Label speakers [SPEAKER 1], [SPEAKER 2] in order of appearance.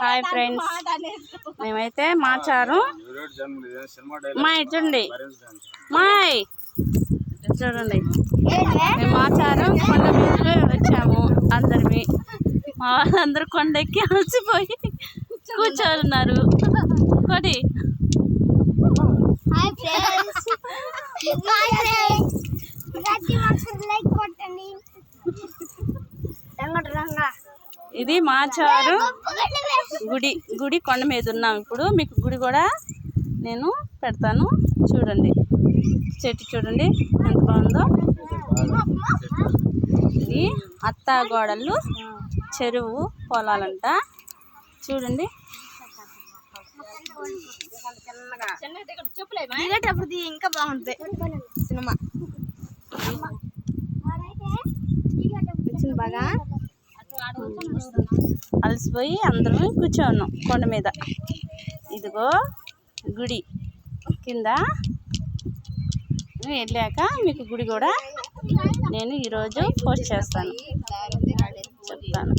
[SPEAKER 1] Hi friends మేమైతే మాచారు మా చూడండి మాయ్. చూడండి. మేము మాచారు కొండ మీదకి వచ్చాము అందరివి. మా వాళ్ళందరూ కొండ ఎక్కి అలసిపోయి కూర్చోన్నారు. కొడి
[SPEAKER 2] హాయ్ ఫ్రెండ్స్ హాయ్ ఫ్రెండ్స్ గట్టి మనసు లైక్ కొట్టండి. రంగ రంగ
[SPEAKER 1] ఇది మాచారు గుడి గుడి కొండ మీద ఉన్నాం ఇప్పుడు. మీకు గుడి కూడా నేను పెడతాను. చూడండి. చెట్టు చూడండి. ఎంత బాగుందో. ఇది అత్తాగోడలు చెరువు పొలాలంట. చూడండి.
[SPEAKER 2] దిగేటప్పుడు ఇంకా బాగుంటుంది సినిమా. వచ్చింది బాగా?
[SPEAKER 1] అలసిపోయి అందరం కూర్చోన్నాం కొండ మీద. ఇదిగో గుడి కింద వెళ్ళాక మీకు గుడి కూడా నేను ఈరోజు పోస్ట్ చేస్తాను. చెప్తాను.